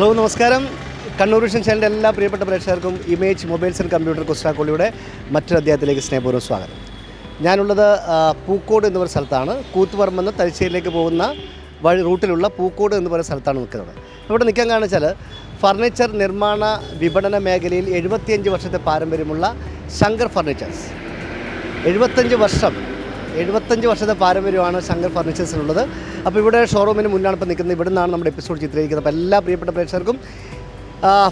Hello നമസ്കാരം. Kannur vision ചാനലിന്റെ എല്ലാ പ്രിയപ്പെട്ട പ്രേക്ഷകർക്കും ഇമേജ് മൊബൈൽസ് ആൻഡ് കമ്പ്യൂട്ടർ കുസ്റ്റാക്കോളിയുടെ മറ്റൊരു അധ്യായത്തിലേക്ക് സ്നേഹപൂർവം സ്വാഗതം. ഞാനുള്ളത് പൂക്കോട് എന്ന് പറയുന്ന സ്ഥലത്താണ്. കൂത്തുപറമ്പ് നിന്ന് തലശ്ശേരിയിലേക്ക് പോകുന്ന വഴി റൂട്ടിലുള്ള പൂക്കോട് എന്ന് പറയുന്ന സ്ഥലത്താണ് നിൽക്കുന്നത്. ഇവിടെ നിൽക്കാൻ കാണിച്ചാൽ ഫർണിച്ചർ നിർമ്മാണ വിപണന മേഖലയിൽ എഴുപത്തിയഞ്ച് വർഷത്തെ പാരമ്പര്യമുള്ള ശങ്കർ ഫർണിച്ചേഴ്സ്. എഴുപത്തഞ്ച് വർഷം എഴുപത്തഞ്ച് വർഷത്തെ പാരമ്പര്യമാണ് ശങ്കർ ഫർണിച്ചേഴ്സിനുള്ളത്. അപ്പോൾ ഇവിടെ ഷോറൂമിന് മുന്നാണ് ഇപ്പോൾ നിൽക്കുന്നത്. ഇവിടെ നിന്നാണ് നമ്മുടെ എപ്പിസോഡ് ചിത്രീകരിക്കുന്നത്. അപ്പോൾ എല്ലാ പ്രിയപ്പെട്ട പ്രേക്ഷകർക്കും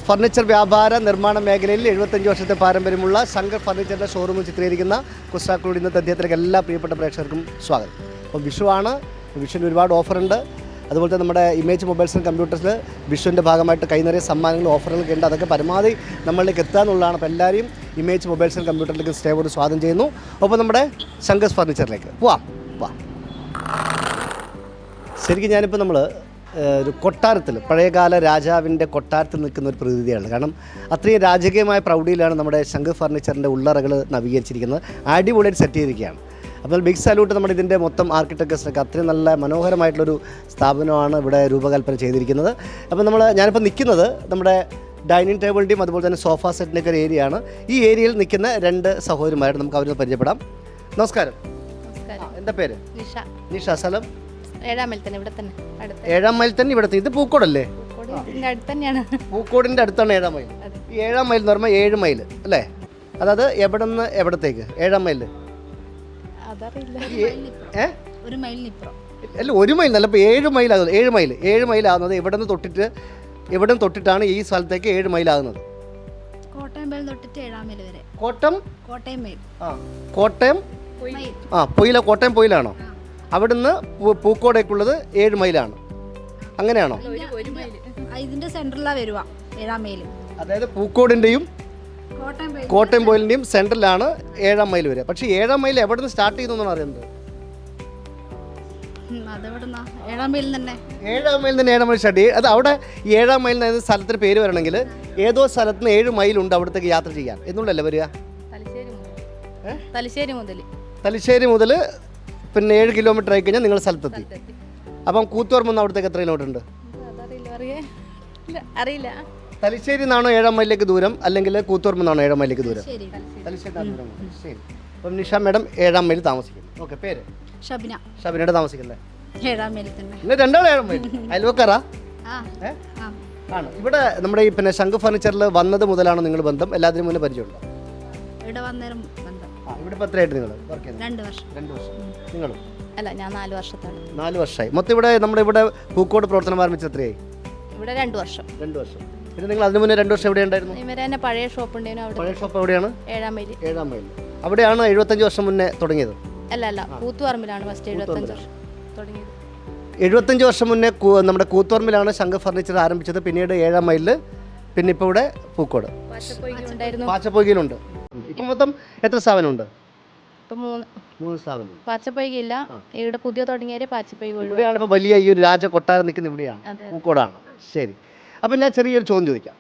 ഫർണിച്ചർ വ്യാപാര നിർമ്മാണ മേഖലയിൽ എഴുപത്തഞ്ച് വർഷത്തെ പാരമ്പര്യമുള്ള ശങ്കർ ഫർണിച്ചറിന്റെ ഷോറൂമിൽ ചിത്രീകരിക്കുന്ന കുസ്റ്റാക്കളുടെ ഇന്നത്തെ അദ്ദേഹത്തിലേക്ക് എല്ലാ പ്രിയപ്പെട്ട പ്രേക്ഷകർക്കും സ്വാഗതം. അപ്പോൾ വിഷുവാണ് വിഷുവിന് ഒരുപാട് ഓഫറുണ്ട് അതുപോലെ തന്നെ നമ്മുടെ ഇമേജ് മൊബൈൽസ് ആൻഡ് കമ്പ്യൂട്ടേഴ്സിൽ വിഷുവിന്റെ ഭാഗമായിട്ട് കൈ സമ്മാനങ്ങൾ ഓഫറുകളൊക്കെ ഉണ്ട്. അതൊക്കെ പരമാവധി നമ്മളിലേക്ക് എത്തുക അപ്പോൾ എല്ലാവരെയും ഇമേജ് മൊബൈൽസ് ആൻഡ് കമ്പ്യൂട്ടറിലേക്ക് കൊണ്ട് സ്വാഗതം ചെയ്യുന്നു. അപ്പോൾ നമ്മുടെ ശങ്കസ് ഫർണിച്ചറിലേക്ക്. പോവാം വാ ശരിക്കും ഞാനിപ്പോൾ നമ്മൾ ഒരു കൊട്ടാരത്തിൽ പഴയകാല രാജാവിന്റെ കൊട്ടാരത്തിൽ നിൽക്കുന്ന ഒരു പ്രതിനിധിയാണ്. കാരണം അത്രയും രാജകീയമായ പ്രൗഢിയിലാണ് നമ്മുടെ ശങ്കർ ഫർണിച്ചറിന്റെ ഉള്ളറകൾ നവീകരിച്ചിരിക്കുന്നത്. അടിപൊളിയായിട്ട് സെറ്റ് ചെയ്തിരിക്കുകയാണ്. അപ്പോൾ ബിഗ് സാലൂട്ട് നമ്മുടെ ഇതിന്റെ മൊത്തം ആർക്കിടെക്ചേഴ്സിനൊക്കെ അത്രയും നല്ല മനോഹരമായിട്ടുള്ളൊരു സ്ഥാപനമാണ് ഇവിടെ രൂപകൽപ്പന ചെയ്തിരിക്കുന്നത്. അപ്പോൾ നമ്മൾ ഞാനിപ്പോൾ നിൽക്കുന്നത് നമ്മുടെ ഡൈനിങ് ടേബിളിന്റെയും അതുപോലെ തന്നെ സോഫ സെറ്റിന്റെയൊക്കെ ഒരു ഏരിയയാണ് ഈ ഏരിയയിൽ നിൽക്കുന്ന രണ്ട് സഹോദരിമാരായിട്ട് നമുക്ക് അവരൊന്ന് പരിചയപ്പെടാം. നമസ്കാരം. എന്താ പേര്? നിഷ. നിഷ സ്ഥലം? ഏഴാം മൈൽ തന്നെ ഇവിടെ തന്നെ ഏഴാം മൈൽ തന്നെ. ഇവിടെ ഇത് പൂക്കോടല്ലേ? പൂക്കോടിന്റെ അടുത്താണ് ഏഴാം മൈൽ. ഈ ഏഴാം മൈൽ എന്ന് പറയുമ്പോൾ ഏഴ് മൈൽ അല്ലേ? അതായത് എവിടെ നിന്ന് എവിടത്തേക്ക്? ഏഴാം മൈൽ. അല്ല ഒരു മൈൽ അല്ല ഇപ്പോൾ ഏഴ് മൈൽ ആകുന്നത് ഏഴ് മൈൽ ഏഴ് മൈൽ ആകുന്നത് എവിടെ നിന്ന് തൊട്ടിട്ട് എവിടെ നിന്ന് തൊട്ടിട്ടാണ് ഈ സ്ഥലത്തേക്ക് ഏഴ് മൈൽ ആകുന്നത്? കോട്ടയം തൊട്ടിട്ട് ഏഴാം മൈൽ വരെ. കോട്ടം? കോട്ടയം മൈൽ. ആ കോട്ടയം? മൈൽ. ആ പൊയില കോട്ടയം പൊയിലാണോ? അവിടുന്ന് പൂക്കോടേക്കുള്ളത് ഏഴ് മൈലാണ് അങ്ങനെയാണോ? ഇതിന്റെ സെന്ററിലാ വരുവാ ഏഴാം മൈൽ അതായത് പൂക്കോടിന്റെയും കോട്ടയം പോയിലിന്റെയും സെന്ററിലാണ് പോയിലിന്റെയും സെൻട്രലാണ് ഏഴാം മൈൽ വരെ. പക്ഷേ ഏഴാം മൈൽ എവിടെ നിന്ന് സ്റ്റാർട്ട് ചെയ്യുന്നു എന്നാണ് അറിയുന്നത്? ഏഴാം മൈൽ തന്നെ. ഏഴാം മൈൽ നിന്ന് ഏഴാം മൈൽ സ്റ്റാർട്ട് ചെയ്യും അത് അവിടെ ഏഴാം മൈൽ എന്ന സ്ഥലത്തിന് പേര് വരണമെങ്കിൽ ഏതോ സ്ഥലത്ത് നിന്ന് മൈൽ ഉണ്ട് അവിടത്തേക്ക് യാത്ര ചെയ്യാൻ. എന്നുള്ളല്ലേ വരിക? തലശ്ശേരി? മുതൽ. തലശ്ശേരി മുതൽ. പിന്നെ ഏഴ് കിലോമീറ്റർ ആയി കഴിഞ്ഞാൽ നിങ്ങൾ സ്ഥലത്തെത്തി. അപ്പം കൂത്തുപറമ്പ് നിന്ന് അവിടത്തേക്ക് എത്ര കിലോമീറ്റർ ഉണ്ട്? അറിയില്ല അറിയേ. ഇല്ല, അറിയില്ല. തലശ്ശേരി നിന്നാണോ ഏഴാം മൈലിലേക്ക് ദൂരം? അല്ലെങ്കിൽ കൂത്തുപറമ്പ് നിന്നാണോ ഏഴാം മൈലിലേക്ക് ദൂരം? ശരി തലശ്ശേരി. ദൂരം. ശരി. അപ്പം നിഷ മാഡം ഏഴാം മൈലിൽ താമസിക്കുന്നു ഓക്കെ പേര്? ഷബിന. ഷബിനയുടെ താമസിക്കുന്നത് ഏഴാം മൈലിൽ തന്നെ. രണ്ടാളും ഏഴാം മൈൽ. അയൽവക്കാറാ ആണ്. ഇവിടെ നമ്മുടെ ഈ പിന്നെ ശംഖ് ഫർണിച്ചറിൽ വന്നത് മുതലാണ് നിങ്ങൾ ബന്ധം. എല്ലാത്തിനും മുന്നേ പരിചയമുണ്ടോ? ഇവിടെ വന്നേരം ബന്ധം. ഇവിടെ ഇപ്പോൾ എത്രയായിട്ട് നിങ്ങൾ വർക്ക് ചെയ്യുന്നത്? രണ്ട് വർഷം. രണ്ട് വർഷം. നിങ്ങളും? അല്ല ഞാൻ നാല് വർഷത്താണ് നാല് വർഷമായി. മൊത്തം ഇവിടെ നമ്മുടെ ഇവിടെ പൂക്കോട് പ്രവർത്തനം ആരംഭിച്ച് എത്രയായി? ഇവിടെ രണ്ട് വർഷം. രണ്ട് വർഷം. പിന്നെ നിങ്ങൾ അതിന് മുന്നേ രണ്ട് വർഷം എവിടെ ഉണ്ടായിരുന്നു ഇവരെ തന്നെ പഴയ ഷോപ്പ് ഉണ്ടായിരുന്നു അവിടെ പഴയ ഷോപ്പ് എവിടെയാണ്? ഏഴാം മൈൽ ഏഴാം മൈൽ അവിടെയാണ് എഴുപത്തഞ്ച് വർഷം മുന്നേ തുടങ്ങിയത്? അല്ല അല്ല. കൂത്തുപറമ്പിലാണ് ഫസ്റ്റ് എഴുപത്തഞ്ച് വർഷം തുടങ്ങിയത്. എഴുപത്തഞ്ച് വർഷം മുന്നേ നമ്മുടെ കൂത്തുപറമ്പിലാണ് ശങ്കർ ഫർണിച്ചർ ആരംഭിച്ചത്. പിന്നീട് ഏഴാം മൈലിൽ പിന്നെ ഇപ്പോൾ ഇവിടെ പൂക്കോട്. പാച്ചപ്പൊയ്കയിലുണ്ട് ഇപ്പം മൊത്തം എത്ര സ്ഥാപനമുണ്ട് പാച്ചപ്പൊയ്കയില്ല ഇവിടെ പുതിയ തുടങ്ങിയ പാച്ചപ്പൊയ്ക ഇവിടെയാണ് ഇപ്പോൾ വലിയ ഈ ഒരു രാജ കൊട്ടാരം നിൽക്കുന്ന ഇവിടെയാണ്. പൂക്കോടാണ്. ശരി. അപ്പം ഞാൻ ചെറിയൊരു ചോദ്യം ചോദിക്കാം.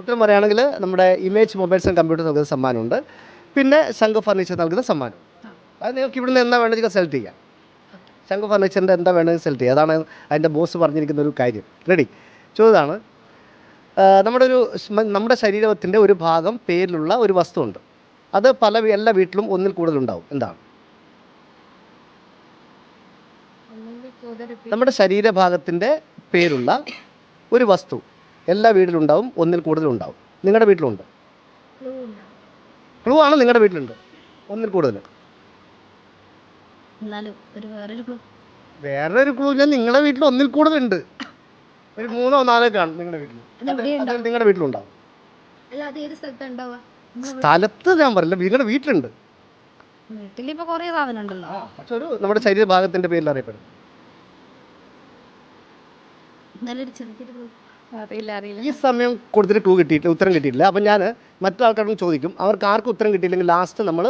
ഉത്തരം പറയുകയാണെങ്കിൽ നമ്മുടെ ഇമേജ് മൊബൈൽസ് ആൻഡ് കമ്പ്യൂട്ടർ നൽകുന്ന സമ്മാനമുണ്ട്. പിന്നെ ശംഖ് ഫർണിച്ചർ നൽകുന്ന സമ്മാനം. അത് നിങ്ങൾക്ക് ഇവിടുന്ന് എന്താ വേണമെങ്കിൽ സെലക്ട് ചെയ്യാം. ശംഖ് ഫർണിച്ചറിന്റെ എന്താ വേണമെങ്കിൽ സെലക്ട് ചെയ്യാം. അതാണ് അതിന്റെ ബോസ് പറഞ്ഞിരിക്കുന്ന ഒരു കാര്യം. റെഡി ചോദ്യമാണ് നമ്മുടെ ഒരു നമ്മുടെ ശരീരത്തിന്റെ ഒരു ഭാഗം പേരിലുള്ള ഒരു വസ്തുവുണ്ട്. അത് പല എല്ലാ വീട്ടിലും ഒന്നിൽ കൂടുതൽ കൂടുതലുണ്ടാവും. എന്താണ്? നമ്മുടെ ശരീരഭാഗത്തിന്റെ പേരുള്ള ഒരു വസ്തു എല്ലാ വീട്ടിലുണ്ടാവും ഒന്നിൽ കൂടുതലുണ്ടാവും. നിങ്ങളുടെ വീട്ടിലുണ്ട്? ക്ലൂ ആണ് നിങ്ങളുടെ വീട്ടിലുണ്ട്. ഒന്നിൽ കൂടുതൽ വേറൊരു. ക്ലൂ ഞാൻ നിങ്ങളുടെ വീട്ടിൽ ഒന്നിൽ കൂടുതലുണ്ട്. ഒരു മൂന്നോ നാലോ കാണും നിങ്ങളുടെ വീട്ടിൽ നിങ്ങളുടെ വീട്ടിലുണ്ടാവും. സ്ഥലത്ത് ഞാൻ പറയില്ല. നിങ്ങളുടെ വീട്ടിലുണ്ട്. വീട്ടിലിപ്പോ കൊറേ സാധനം ഉണ്ടല്ലോ പക്ഷെ ഒരു നമ്മുടെ ശരീരഭാഗത്തിന്റെ പേരിൽ അറിയപ്പെടും. അറിയില്ല അറിയില്ല. ഈ സമയം കൊടുത്തിട്ട് ടു കിട്ടിയിട്ടില്ല ഉത്തരം കിട്ടിയിട്ടില്ല. അപ്പം ഞാൻ മറ്റൊരാൾക്കാരോടും ചോദിക്കും. അവർക്ക് ആർക്കും ഉത്തരം കിട്ടിയില്ലെങ്കിൽ ലാസ്റ്റ് നമ്മൾ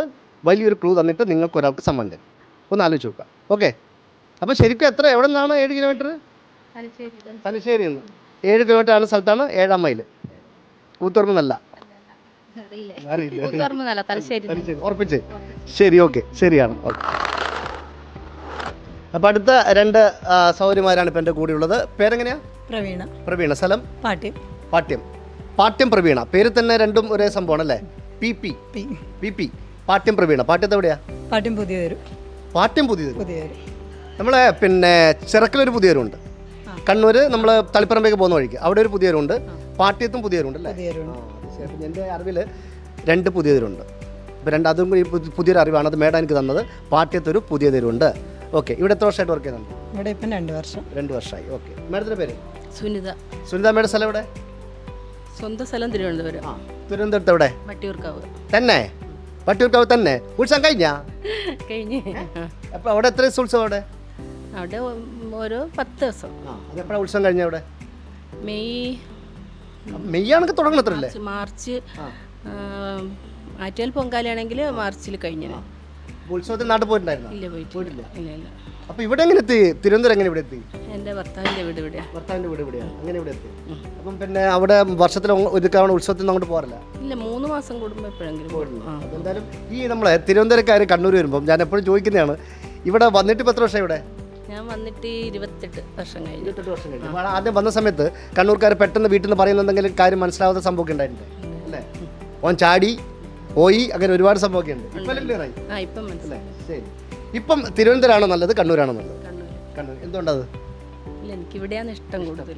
വലിയൊരു ക്ലൂ തന്നിട്ട് നിങ്ങൾക്ക് ഒരാൾക്ക് സമ്മാനം തരും. ഒന്ന് ആലോചിച്ച് നോക്കുക. ഓക്കെ അപ്പോൾ ശരിക്കും എത്ര? എവിടെ നിന്നാണ് ഏഴ് കിലോമീറ്റർ തലശ്ശേരി നിന്ന് ഏഴ് കിലോമീറ്റർ ആണ് സ്ഥലത്താണ് ഏഴാം മൈൽ കൂത്തുറമ്പ് നല്ല. അറിയില്ലേ. തലശ്ശേരി. ഉറപ്പിച്ചേ? ശരി ഓക്കെ ശരിയാണ്. ഓക്കെ അപ്പോൾ അടുത്ത രണ്ട് സൗകര്യമാരാണ് ഇപ്പൊ എന്റെ കൂടെ ഉള്ളത് പേരെങ്ങനെയാണ് പ്രവീണ. പ്രവീണ. സ്ഥലം? പാട്യം. പാട്യം. പാട്യം പ്രവീണ. പേര് തന്നെ രണ്ടും ഒരേ സംഭവമാണ് അല്ലേ P. P. P P. Pattiam Praveena. പാട്യത്ത് എവിടെയാ? പാട്യം പുതിയതൊരു പാട്യം പുതിയത് പുതിയതൊരു നമ്മളെ പിന്നെ ചിറക്കിലൊരു പുതിയവരുണ്ട്. കണ്ണൂർ നമ്മൾ തളിപ്പറമ്പേക്ക് പോകുന്ന വഴിക്ക്. അവിടെ ഒരു പുതിയവരുണ്ട്. പാട്യത്തും പുതിയവരുണ്ട്. അല്ലേ എന്റെ അറിവിൽ രണ്ട് പുതിയവരുണ്ട്. അപ്പോൾ രണ്ട് അതും കൂടി പുതിയൊരു അറിവാണ് അത് മേഡം എനിക്ക് തന്നത്. പാട്യത്തൊരു പുതിയതിരുണ്ട് ഓക്കെ ഇവിടെ എത്ര വർഷമായിട്ട് വർക്ക് ചെയ്യുന്നുണ്ട്? ഇവിടെ ഇപ്പം രണ്ട് വർഷം. രണ്ട് വർഷമായി. ഓക്കെ മാഡത്തിന്റെ പേര്? സുനിത. സുനിത മേഡം സ്ഥലം എവിടെ? സ്വന്തം സ്ഥലം തിരുവനന്തപുരം. ആ തിരുവനന്തപുരത്ത് എവിടെ? വട്ടിയൂർക്കാവ്. തന്നെ? വട്ടിയൂർക്കാവ് തന്നെ? ഉത്സവം കഴിഞ്ഞാ? കഴിഞ്ഞ്. അപ്പോൾ അവിടെ എത്ര ദിവസം ഉത്സവം അവിടെ? അവിടെ ഒരു പത്ത് ദിവസം. ആ അതെപ്പോഴാണ് ഉത്സവം കഴിഞ്ഞ അവിടെ? മെയ് മെയ് ആണെങ്കിൽ തുടങ്ങണത്രല്ലേ? മാർച്ച് ആറ്റുകാൽ പൊങ്കാലയാണെങ്കിൽ മാർച്ചിൽ കഴിഞ്ഞു. ഉത്സവത്തിന് നാട്ടിൽ പോയിട്ടുണ്ടായിരുന്നു? ഇല്ല പോയിട്ടില്ല. ഇല്ല ഇല്ല. അപ്പോൾ ഇവിടെ എങ്ങനെ എത്തി? തിരുവനന്തപുരം എങ്ങനെ ഇവിടെ എത്തി? എന്റെ ഭർത്താവിന്റെ വീട് ഇവിടെയാ. ഭർത്താവിന്റെ വീട് ഇവിടെയാണ് അങ്ങനെ ഇവിടെ എത്തി. അപ്പം പിന്നെ അവിടെ വർഷത്തിൽ ഉത്സവത്തിൽ നിന്ന് അങ്ങോട്ട് പോകാറില്ല? ഇല്ല മൂന്ന് മാസം കൂടുമ്പോൾ എപ്പോഴെങ്കിലും ആ. എന്തായാലും ഈ നമ്മളെ തിരുവനന്തപുരക്കാർ കണ്ണൂർ വരുമ്പോൾ ഞാൻ എപ്പോഴും ചോദിക്കുന്നതാണ് ഇവിടെ വന്നിട്ട് ഇപ്പോൾ എത്ര വർഷം ഇവിടെ? ഞാൻ വന്നിട്ട് ഇരുപത്തെട്ട് വർഷം കഴിഞ്ഞു. ഇരുപത്തെട്ട് വർഷം കഴിഞ്ഞു. അപ്പോൾ ആദ്യം വന്ന സമയത്ത് കണ്ണൂർക്കാർ പെട്ടെന്ന് വീട്ടിൽ നിന്ന് പറയുന്ന എന്തെങ്കിലും കാര്യം മനസ്സിലാവാത്ത സംഭവം ഉണ്ടായിട്ടുണ്ട്. അല്ലേ? ഓൻ ചാടി പോയി അങ്ങനെ ഒരുപാട് സംഭവമൊക്കെ ഉണ്ട്. ഇപ്പം അല്ലേ? ശരി. ഇപ്പം തിരുവനന്തപുരമാണോ നല്ലത് കണ്ണൂരാണോ നല്ലത്? കണ്ണൂർ എന്തുകൊണ്ടത്? ഇഷ്ടം കൂടുതൽ.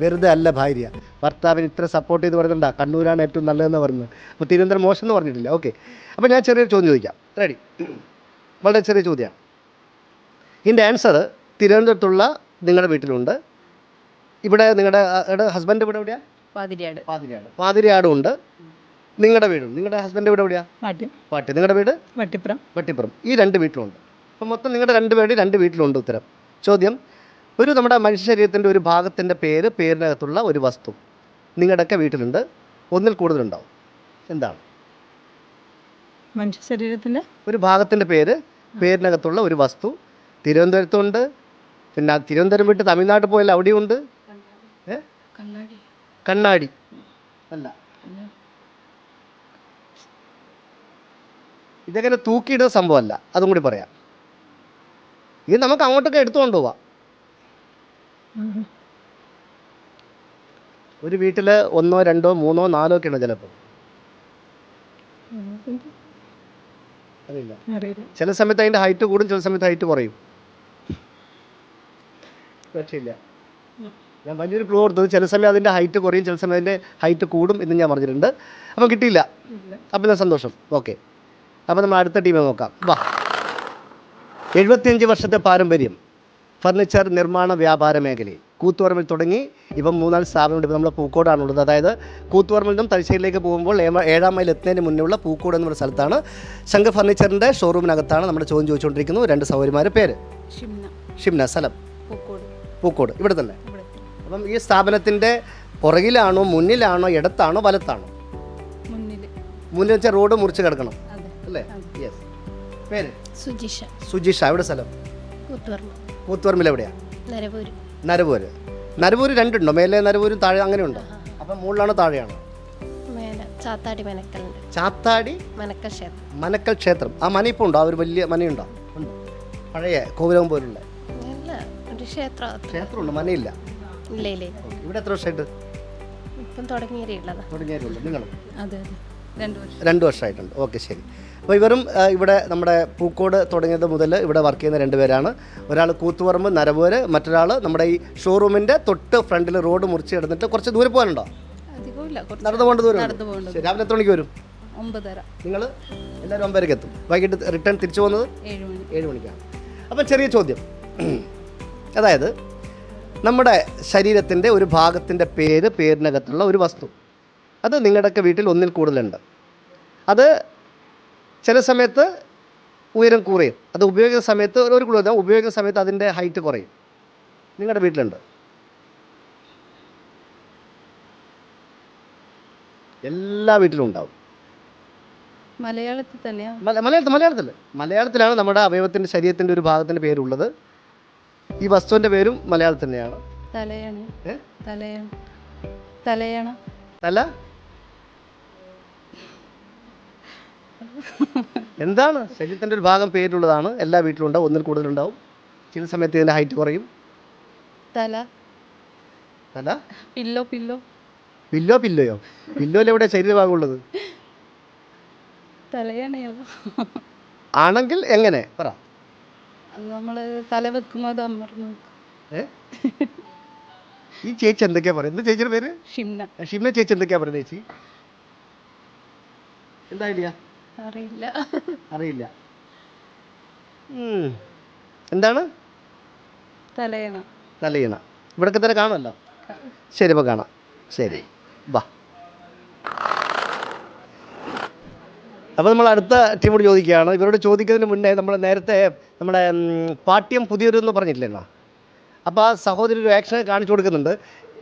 വെറുതെ അല്ല ഭാര്യ. ഭർത്താവിന് ഇത്ര സപ്പോർട്ട് ചെയ്ത് പറയുന്നുണ്ടാ കണ്ണൂരാണ് ഏറ്റവും നല്ലതെന്ന് പറയുന്നത് അപ്പോൾ തിരുവനന്തപുരം മോശം എന്ന് പറഞ്ഞിട്ടില്ല. ഓക്കെ. അപ്പോൾ ഞാൻ ചെറിയൊരു ചോദ്യം ചോദിക്കാം. റെഡി വളരെ ചെറിയ ചോദ്യമാണ്. ഇതിന്റെ ആൻസർ തിരുവനന്തപുരത്തുള്ള നിങ്ങളുടെ വീട്ടിലുണ്ട്. ഇവിടെ നിങ്ങളുടെ ഹസ്ബൻഡ് ഇവിടെ എവിടെയാണ് പാതിരിയാട്. പാതിരിയാട്. പാതിരിയാടും ഉണ്ട്. നിങ്ങളുടെ വീടും നിങ്ങളുടെ ഹസ്ബൻഡ് വീട് എവിടെയാണ് പാട്ടി പാട്ടി നിങ്ങളുടെ വീട്? വട്ടിപ്പുറം. വട്ടിപ്പുറം. ഈ രണ്ട് വീട്ടിലുണ്ട്. അപ്പം മൊത്തം നിങ്ങളുടെ രണ്ട് പേര് രണ്ട് വീട്ടിലുണ്ട് ഉത്തരം. ചോദ്യം ഒരു നമ്മുടെ മനുഷ്യ ശരീരത്തിന്റെ ഒരു ഭാഗത്തിന്റെ പേര് പേരിനകത്തുള്ള ഒരു വസ്തു നിങ്ങളുടെയൊക്കെ വീട്ടിലുണ്ട്. ഒന്നിൽ കൂടുതലുണ്ടാവും. എന്താണ്? മനുഷ്യ ശരീരത്തിന്റെ ഒരു ഭാഗത്തിന്റെ പേര് പേരിനകത്തുള്ള ഒരു വസ്തു തിരുവനന്തപുരത്തുണ്ട്. പിന്നെ ആ തിരുവനന്തപുരം വിട്ട് തമിഴ്നാട്ടിൽ പോയാൽ അവിടെയുണ്ട്. കണ്ണാടി. കണ്ണാടി. അല്ല. ഇതങ്ങനെ തൂക്കിയിടുന്ന സംഭവമല്ല. അതും കൂടി പറയാം. ഇത് നമുക്ക് അങ്ങോട്ടൊക്കെ എടുത്തുകൊണ്ട് പോവാം ഒരു വീട്ടിൽ ഒന്നോ രണ്ടോ മൂന്നോ നാലോ ഒക്കെ ഉണ്ട് ചിലപ്പോൾ? അറിയില്ല. ചില സമയത്ത് അതിന്റെ ഹൈറ്റ് കൂടും ചില സമയത്ത് ഹൈറ്റ് കുറയും. ഞാൻ വലിയൊരു ക്ലൂ കൊടുത്തത് ചില സമയം അതിന്റെ ഹൈറ്റ് കുറയും ചില സമയം അതിന്റെ ഹൈറ്റ് കൂടും എന്ന് ഞാൻ പറഞ്ഞിട്ടുണ്ട്. അപ്പം കിട്ടിയില്ല. അപ്പം ഞാൻ സന്തോഷം. ഓക്കെ അപ്പം നമ്മൾ അടുത്ത ടീമെ നോക്കാം. വാ. എഴുപത്തിയഞ്ച് വർഷത്തെ പാരമ്പര്യം ഫർണിച്ചർ നിർമ്മാണ വ്യാപാര മേഖലയിൽ കൂത്തുപറമ്പിൽ തുടങ്ങി ഇപ്പം മൂന്നാൽ സ്ഥാപനമുണ്ട് ഇപ്പം നമ്മൾ പൂക്കോടാണുള്ളത്. അതായത് കൂത്തുപറമ്പിൽ നിന്നും തലശ്ശേരിയിലേക്ക് പോകുമ്പോൾ ഏഴാം മൈൽ എത്തുന്നതിന് മുന്നേയുള്ള പൂക്കോട് എന്ന സ്ഥലത്താണ് ശംഖ ഫർണിച്ചറിന്റെ ഷോറൂമിനകത്താണ് നമ്മുടെ ചോദ്യം ചോദിച്ചുകൊണ്ടിരിക്കുന്നത്. രണ്ട് സൗകര്യമാരുടെ പേര്? ഷിംന. സ്ഥലം? പൂക്കോട്. ഇവിടെ തന്നെ. അപ്പം ഈ സ്ഥാപനത്തിന്റെ പുറകിലാണോ മുന്നിലാണോ ഇടത്താണോ വലത്താണോ? മുന്നിൽ വെച്ചാൽ റോഡ് മുറിച്ച് കിടക്കണം. അല്ലേ? യെസ് പേര്? സുജിഷ. സുജിഷ. എവിടെ സ്ഥലം? കൂത്തുപറമ്പ്. കൂത്തുപറമ്പിൽ എവിടെയാ? നരവൂര്. നരവൂര്. നരപൂര് രണ്ടുണ്ടോ? മേലെ നരവൂരും താഴെ അങ്ങനെ ഉണ്ടോ അപ്പം മുകളിലാണോ താഴെയാണോ? ചാത്താടി മനക്കലുണ്ട് ചാത്താടി മനക്കൽ ക്ഷേത്രം. മനക്കൽ ക്ഷേത്രം. ആ മന ഇപ്പോൾ ഉണ്ടോ? ആ ഒരു വലിയ മനയുണ്ടോ ഉണ്ട്. പഴയ കോവിലകം പോലുള്ള. ക്ഷേത്രം ക്ഷേത്രമുണ്ട്. മനയില്ല ഇല്ല ഇല്ല ഇവിടെ എത്ര വർഷമായിട്ട്? ഇപ്പം തുടങ്ങിയിട്ടുള്ളതാ ഉള്ളൂ. നിങ്ങളും? അതെ അതെ. രണ്ട് വർഷം. രണ്ട് വർഷമായിട്ടുണ്ട്. ഓക്കെ ശരി. അപ്പോൾ ഇവരും ഇവിടെ നമ്മുടെ പൂക്കോട് തുടങ്ങിയത് മുതൽ ഇവിടെ വർക്ക് ചെയ്യുന്ന രണ്ടുപേരാണ് ഒരാൾ കൂത്തുപറമ്പ് നരവൂര് മറ്റൊരാൾ നമ്മുടെ ഈ ഷോറൂമിന്റെ തൊട്ട് ഫ്രണ്ടിൽ റോഡ് മുറിച്ച് കിടന്നിട്ട് കുറച്ച് ദൂരെ പോകാനുണ്ടോ? നടന്നു പോകേണ്ട ദൂരം രാവിലെ എത്ര മണിക്ക് വരും? ഒമ്പതര. നിങ്ങൾ എല്ലാവരും ഒമ്പതരക്ക് എത്തും. വൈകിട്ട് റിട്ടേൺ തിരിച്ചു പോകുന്നത് ഏഴ് മണിക്കാണ്. അപ്പം ചെറിയ ചോദ്യം. അതായത് നമ്മുടെ ശരീരത്തിന്റെ ഒരു ഭാഗത്തിന്റെ പേര് പേരിനകത്തുള്ള ഒരു വസ്തു. അത് നിങ്ങളുടെയൊക്കെ വീട്ടിൽ ഒന്നിൽ കൂടുതലുണ്ട്. അത് ചില സമയത്ത് ഉയരം കുറയും. അത് ഉപയോഗിക്കുന്ന സമയത്ത് ഒരു കൂടുതൽ ഉപയോഗിക്കുന്ന സമയത്ത് അതിന്റെ ഹൈറ്റ് കുറയും. നിങ്ങളുടെ വീട്ടിലുണ്ട്. എല്ലാ വീട്ടിലും ഉണ്ടാവും. മലയാളത്തിൽ മലയാളത്തിൽ മലയാളത്തിൽ. മലയാളത്തിലാണ് നമ്മുടെ അവയവത്തിന്റെ ശരീരത്തിന്റെ ഒരു ഭാഗത്തിന്റെ പേരുള്ളത്. ഈ വസ്തുവിന്റെ പേരും മലയാളത്തിൽ തന്നെയാണ്. തലയാണ്. തലയണ. തലയണ. തല എന്താണ്? ശരീരത്തിന്റെ ഒരു ഭാഗം പേരുള്ളതാണ് എല്ലാ വീട്ടിലും ഉണ്ടാവും ഒന്നിൽ കൂടുതലുണ്ടാവും. ചില സമയത്ത് ഇതിന്റെ ഹൈറ്റ് കുറയും. തല. തല? Pillow pillow. പില്ലോ പില്ലോയോ? പില്ലോയിൽ എവിടെ ശരീരഭാഗം ഉള്ളത്? ആണെങ്കിൽ എങ്ങനെ? പറ. നമ്മൾ തല വെക്കുമ്പോൾ അത് അമർന്ന് ഏ? ഈ ചേച്ചി എന്തൊക്കെയാ പറയുന്നത്? ചേച്ചിയുടെ പേര്? ഷിംന. ഷിംന ചേച്ചി എന്തൊക്കെയാ പറയുന്നത് ചേച്ചി? എന്താ ഐഡിയ അറിയില്ല. അറിയില്ല. ഉം. എന്താണ്? തലയണ. തലയിണ. ഇവിടൊക്കെ തന്നെ കാണുമല്ലോ? ശരി അപ്പോൾ കാണാം. ശരി. ബാ. അപ്പോൾ നമ്മൾ അടുത്ത ടീമോട് ചോദിക്കുകയാണ്. ഇവരോട് ചോദിക്കുന്നതിന് മുന്നേ നമ്മൾ നേരത്തെ നമ്മുടെ പാട്ട്യം പാട്യം പുതിയൊരു എന്ന് പറഞ്ഞില്ലേണ്ണ അപ്പോൾ ആ സഹോദരി ഒരു ആക്ഷൻ കാണിച്ചു കൊടുക്കുന്നുണ്ട്.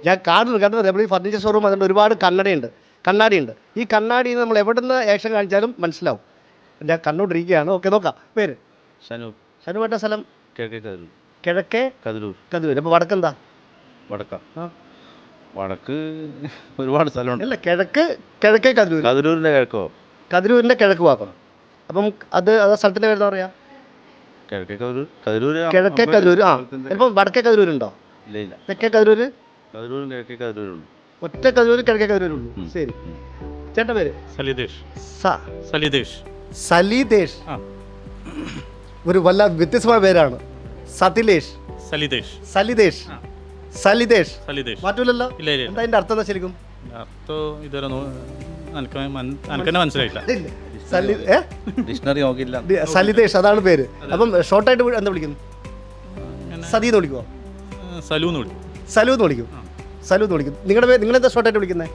ഞാൻ കാണുന്നു കണ്ടത് നമ്മൾ ഈ ഫർണിച്ചർ ഷോറൂം അതുകൊണ്ട് ഒരുപാട് കണ്ണടയുണ്ട്. കണ്ണാടിയുണ്ട്. ഈ കണ്ണാടി നമ്മൾ എവിടെ നിന്ന് ആക്ഷൻ കാണിച്ചാലും മനസ്സിലാവും. ഞാൻ കണ്ണോട്ടിരിക്കുകയാണ് ഓക്കെ നോക്കാം. പേര്? ഷനു ശനുവേട്ട സ്ഥലം? കിഴക്കേ കതിരൂർ. കിഴക്കേ കതിരൂർ. കതിരൂർ. അപ്പോൾ വടക്കെന്താ വടക്ക. വടക്ക് ഒരുപാട് സ്ഥലമുണ്ട്. അല്ല കിഴക്ക് കിഴക്കേ കതിരൂർ. കതിരൂരിന്റെ കിഴക്കോ? കതിരൂരിന്റെ കിഴക്ക് ഭാഗം. അപ്പം അത് അത് ആ സ്ഥലത്തിന്റെ പേര് എന്താ പറയുക കിഴക്കേ കതിരൂർ. കതിരൂർ കിഴക്കേ കതിരൂർ ആ. ഇപ്പം വടക്കേ കതിരൂരുണ്ടോ? ഇല്ല ഇല്ല. തെക്കേ കതിരൂര്? കതിരൂരും കിഴക്കേ കതിരൂരുള്ളൂ ഒറ്റ കതിരൂര് കിഴക്കേ കതിരൂരുള്ളൂ ശരി. ചേട്ടൻ പേര്? സലിദേശ് സ. സലിദേശ് സലീദേശ് ഒരു വല്ല വ്യത്യസ്തമായ പേരാണ്. സതിലേഷ്. സലിദേശ് സലിദേശ് സലിദേശ് സലിദേശ് മാറ്റൂലല്ലോ ഇല്ല ഇല്ല എന്താ അതിന്റെ അർത്ഥം എന്താ ശരിക്കും? അർത്ഥം ഇതുവരെ മനസ്സിലായില്ല ഇല്ല. സലി ഏ? ഡിക്ഷണറി അതാണ് പേര്. അപ്പം ഷോർട്ടായിട്ട് എന്താ വിളിക്കുന്നു സതി എന്ന് വിളിക്കുമോ സലൂന്ന് സലു എന്ന് വിളിക്കും. സലു എന്ന് വിളിക്കും സലു എന്ന് വിളിക്കുന്നു. നിങ്ങളുടെ പേര് നിങ്ങളെന്താ ഷോർട്ടായിട്ട് വിളിക്കുന്നത്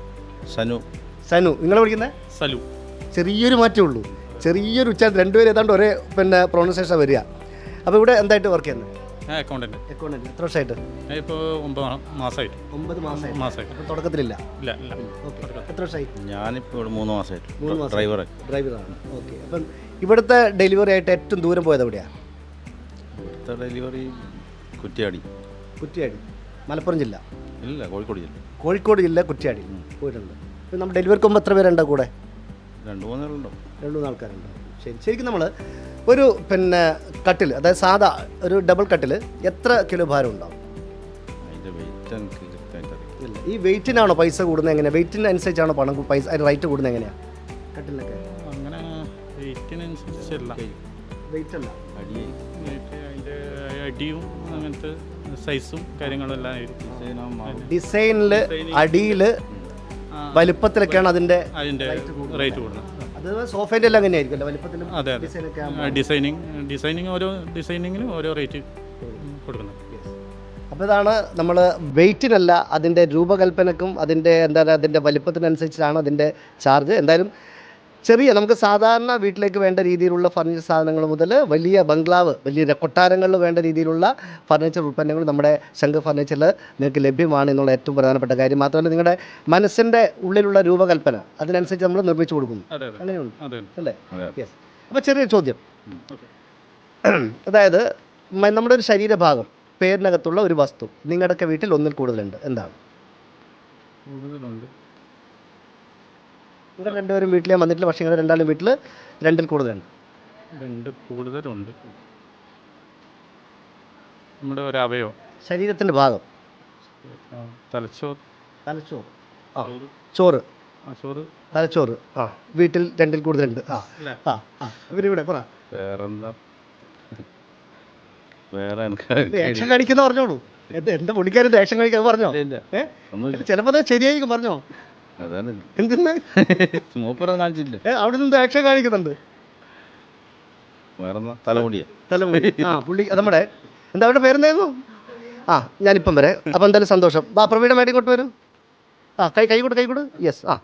സനു. സനു. നിങ്ങളെ വിളിക്കുന്നത് സലു. ചെറിയൊരു മാറ്റമേ ഉള്ളൂ. ചെറിയൊരു ഉച്ചാരണം രണ്ടുപേരും ഏതാണ്ട് ഒരേ പിന്നെ പ്രൊണൗൺസിയേഷൻ വരിക. അപ്പോൾ ഇവിടെ എന്തായിട്ട് വർക്ക് ചെയ്യുന്നത് ഞാൻ അക്കൗണ്ടന്റ് അക്കൗണ്ടന്റ് എത്ര വർഷമായിട്ട് ഇപ്പോൾ ഒമ്പത് മാ- മാസമായിട്ട് ഒമ്പത് മാസമായി മാസമായിട്ട് അപ്പോൾ തുടക്കത്തിലില്ല? ഇല്ല ഇല്ല. ഓക്കെ. എത്ര വർഷമായി ഞാനിപ്പോൾ ഇവിടെ മൂന്ന് മാസമായിട്ട് മൂന്ന് മാസം. ഡ്രൈവറെ ഡ്രൈവറാണ് ഓക്കെ. അപ്പം ഇവിടുത്തെ ഡെലിവറി ആയിട്ട് ഏറ്റവും ദൂരം പോയത് എവിടെയാണ് ഇവിടുത്തെ ഡെലിവറി കുറ്റിയാടി. കുറ്റിയാടി. മലപ്പുറം ജില്ല. ഇല്ല കോഴിക്കോട് ജില്ല. കോഴിക്കോട് ജില്ല കുറ്റിയാടി. പോയിട്ടുണ്ട്. നമ്മൾ ഡെലിവറിക്ക് മുമ്പ് എത്ര പേരുണ്ടോ കൂടെ? രണ്ട് മൂന്ന് പേരുണ്ടോ രണ്ട് മൂന്ന് ആൾക്കാരുണ്ട്. ശരി ശരിക്കും നമ്മൾ ഒരു പിന്നെ കട്ടിൽ അതായത് സാധാ ഒരു ഡബിൾ കട്ടിൽ എത്ര കിലോ ഭാരം ഉണ്ടാവും? ഇല്ല ഈ വെയിറ്റിനാണോ പൈസ കൂടുന്നത് എങ്ങനെയാണ് വെയിറ്റിന് അനുസരിച്ചാണോ പണം പൈസ അതിന് റേറ്റ് കൂടുന്നത് എങ്ങനെയാണ് കട്ടിലൊക്കെ അങ്ങനെ വെയിറ്റിനനുസരിച്ചല്ല വെയിറ്റ് അല്ല. അടിയും അങ്ങനത്തെ സൈസും കാര്യങ്ങളും എല്ലാം ആയിരിക്കും ഡിസൈനിൽ അടിയിൽ വലിപ്പത്തിലൊക്കെയാണ് അതിന്റെ അതിന്റെ റേറ്റ് കൂടുന്നത് അത് സോഫേന്റെ എല്ലാം അങ്ങനെയായിരിക്കും അല്ലേ വലിപ്പത്തിലും അതെ ഡിസൈനിങ് ഡിസൈനിങ് ഓരോ ഡിസൈനിങ്ങിനും ഓരോ റേറ്റ് കൊടുക്കുന്നത്. അപ്പോൾ ഇതാണ് നമ്മൾ വെയിറ്റിനല്ല അതിന്റെ രൂപകൽപ്പനക്കും അതിന്റെ എന്താ പറയുക അതിന്റെ വലിപ്പത്തിനനുസരിച്ചാണ് അതിന്റെ ചാർജ്. എന്തായാലും ചെറിയ നമുക്ക് സാധാരണ വീട്ടിലേക്ക് വേണ്ട രീതിയിലുള്ള ഫർണിച്ചർ സാധനങ്ങൾ മുതൽ വലിയ ബംഗ്ലാവ് വലിയ കൊട്ടാരങ്ങളിൽ വേണ്ട രീതിയിലുള്ള ഫർണിച്ചർ ഉൽപ്പന്നങ്ങൾ നമ്മുടെ ശംഖ് ഫർണിച്ചറിൽ നിങ്ങൾക്ക് ലഭ്യമാണ് എന്നുള്ള ഏറ്റവും പ്രധാനപ്പെട്ട കാര്യം. മാത്രമല്ല നിങ്ങളുടെ മനസ്സിന്റെ ഉള്ളിലുള്ള രൂപകൽപ്പന അതിനനുസരിച്ച് നമ്മൾ നിർമ്മിച്ചു കൊടുക്കുന്നു. അങ്ങനെയുണ്ട് അല്ലേ. യെസ് അപ്പോൾ ചെറിയ ചോദ്യം. അതായത് നമ്മുടെ ഒരു ശരീരഭാഗം പേരിനകത്തുള്ള ഒരു വസ്തു നിങ്ങളുടെയൊക്കെ വീട്ടിൽ ഒന്നിൽ കൂടുതലുണ്ട്. എന്താണ്? കൂടുതലുണ്ട്. നിങ്ങൾ രണ്ടുപേരും വീട്ടിൽ ഞാൻ വന്നിട്ടില്ല. പക്ഷേ നിങ്ങൾ രണ്ടാളും വീട്ടിൽ രണ്ടിൽ കൂടുതലുണ്ട്. രണ്ട് കൂടുതലുണ്ട്. നമ്മുടെ ഒരു അവയോ ശരീരത്തിന്റെ ഭാഗം. തലച്ചോർ തലച്ചോറ്. ആ ചോറ്. ആ ചോറ്. തലച്ചോറ്. ആ വീട്ടിൽ രണ്ടിൽ കൂടുതലുണ്ട്. ആ ആ ആ. ഇവരിവിടെ പറ. വേറെന്താ? വേറെ ദേഷ്യം കാണിക്കുന്ന പറഞ്ഞോളൂ. എന്താ പുള്ളിക്കാരൻ ദേഷ്യം കാണിക്കാൻ പറഞ്ഞോ? ചിലപ്പോ ഏ? ചിലപ്പോൾ ശരിയായിരിക്കും പറഞ്ഞോ? അതാണ്. എന്തിന്ന് മൂപ്പറ കാണിച്ചില്ല ഏ അവിടെ നിന്ന് ആക്ഷൻ കാണിക്കുന്നുണ്ട്. വേറെന്താ? തലമുടിയാ. തലമുടി. ആ പുള്ളി നമ്മുടെ എന്താ അവരുടെ പേരെന്തായിരുന്നു? ആ ഞാനിപ്പം വരെ. അപ്പം എന്തായാലും സന്തോഷം. വാ പ്രവീണ മേടി ഇങ്ങോട്ട് വരൂ. ആ കൈ കൈ കൊടു കൈ കൊടു. യെസ് ആ.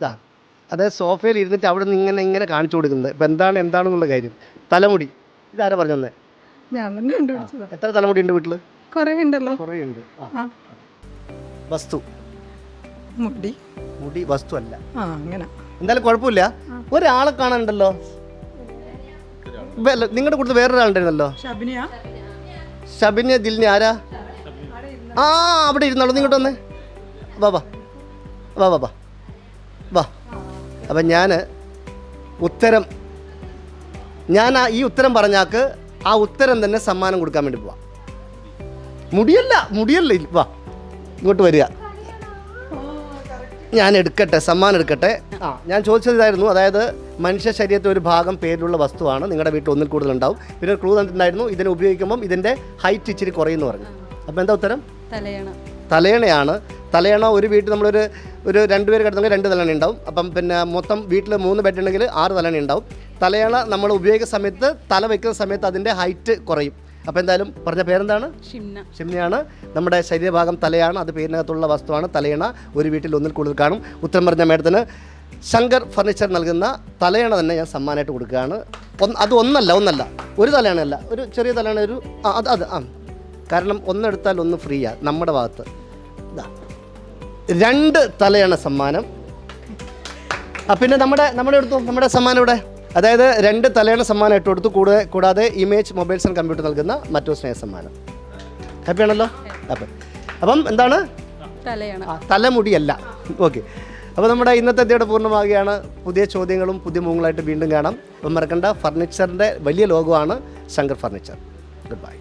ഇതാ അതായത് സോഫയിൽ ഇരുന്നിട്ട് അവിടെ നിന്ന് ഇങ്ങനെ ഇങ്ങനെ കാണിച്ചു കൊടുക്കുന്നത്. ഇപ്പം എന്താണ് എന്താണെന്നുള്ള കാര്യം. തലമുടി. ഇതാരാ പറഞ്ഞു തന്നെ? എത്ര തലമുടി ഉണ്ട് വീട്ടിൽ? കുറേ ഉണ്ടല്ലോ. കുറേ ഉണ്ട്. ആ. വസ്തു. മുടി. മുടി വസ്തു അല്ല ആ അങ്ങനെ. എന്തായാലും കുഴപ്പമില്ല. ഒരാളെ കാണാനുണ്ടല്ലോ. നിങ്ങളുടെ കൂടുതൽ വേറൊരാളുണ്ടായിരുന്നല്ലോ? ഷബിനിയ? ഷബിനിയ ദിലിനി ആരാ? ആ അവിടെ ഇരുന്നോളൂ നിങ്ങോട്ട് വന്നേ. വാ വാ. വാ വാ വാ. വാ. അപ്പം ഞാൻ ഉത്തരം ഞാൻ ആ ഈ ഉത്തരം പറഞ്ഞാക്ക് ആ ഉത്തരം തന്നെ സമ്മാനം കൊടുക്കാൻ വേണ്ടി പോവാം. മുടിയല്ല മുടിയല്ല വാ ഇങ്ങോട്ട് വരിക. ഞാൻ എടുക്കട്ടെ സമ്മാനം എടുക്കട്ടെ ആ ഞാൻ ചോദിച്ചതായിരുന്നു അതായത് മനുഷ്യ ശരീരത്തെ ഒരു ഭാഗം പേരിലുള്ള വസ്തുവാണ് നിങ്ങളുടെ വീട്ടിൽ ഒന്നിൽ കൂടുതൽ ഉണ്ടാവും പിന്നെ ഒരു ക്ലൂ തന്നിട്ടുണ്ടായിരുന്നു ഇതിനെ ഉപയോഗിക്കുമ്പം ഇതിന്റെ ഹൈറ്റ് ഇച്ചിരി കുറയുന്നു പറഞ്ഞു. അപ്പോൾ എന്താ ഉത്തരം? തലയണ. തലയണയാണ്. തലയണ ഒരു വീട്ടിൽ നമ്മളൊരു ഒരു രണ്ട് പേര് കിടന്നെങ്കിൽ രണ്ട് തലയണ ഉണ്ടാവും. അപ്പം പിന്നെ മൊത്തം വീട്ടിൽ മൂന്ന് ബെഡ് ഉണ്ടെങ്കിൽ ആറ് തലയണ ഉണ്ടാവും. തലയണ നമ്മൾ ഉപയോഗിക്കുന്ന സമയത്ത് തല വയ്ക്കുന്ന സമയത്ത് അതിന്റെ ഹൈറ്റ് കുറയും. അപ്പോൾ എന്തായാലും പറഞ്ഞ പേരെന്താണ്? ഷിംന. ഷിംനയാണ്. നമ്മുടെ ശരീരഭാഗം തലയാണ്. അത് പേരിനകത്തുള്ള വസ്തുവാണ്. തലയണ. ഒരു വീട്ടിൽ ഒന്നിൽ കൂടുതൽ കാണും. ഉത്തരം പറഞ്ഞ മേഡത്തിന് ശങ്കർ ഫർണിച്ചർ നൽകുന്ന തലയണ തന്നെ ഞാൻ സമ്മാനമായിട്ട് കൊടുക്കുകയാണ്. അത് ഒന്നല്ല ഒന്നല്ല. ഒരു തലയണയല്ല ഒരു ചെറിയ തലയണ ഒരു ആ അത് അത് ആ. കാരണം ഒന്നെടുത്താൽ ഒന്ന് ഫ്രീയാണ് നമ്മുടെ ഭാഗത്ത്. ഇതാ രണ്ട് തലയണ സമ്മാനം. പിന്നെ നമ്മുടെ നമ്മുടെ എടുത്തു നമ്മുടെ സമ്മാനം ഇവിടെ അതായത് രണ്ട് തലയുടെ സമ്മാനം ഇട്ട് കൊടുത്തു കൂടെ കൂടാതെ ഇമേജ് മൊബൈൽസ് ആൻഡ് കമ്പ്യൂട്ടർ നൽകുന്ന മറ്റൊരു സ്നേഹ സമ്മാനം ഹാപ്പി ആണല്ലോ? അപ്പം അപ്പം എന്താണ്? തലമുടിയല്ല. ഓക്കെ അപ്പോൾ നമ്മുടെ ഇന്നത്തെ എത്തിയുടെ പൂർണമാകുകയാണ് പുതിയ ചോദ്യങ്ങളും പുതിയ മുഖങ്ങളായിട്ട് വീണ്ടും കാണാം. അപ്പം മറക്കണ്ട ഫർണിച്ചറിന്റെ വലിയ ലോകമാണ് ശങ്കർ ഫർണിച്ചർ ഗുഡ് ബൈ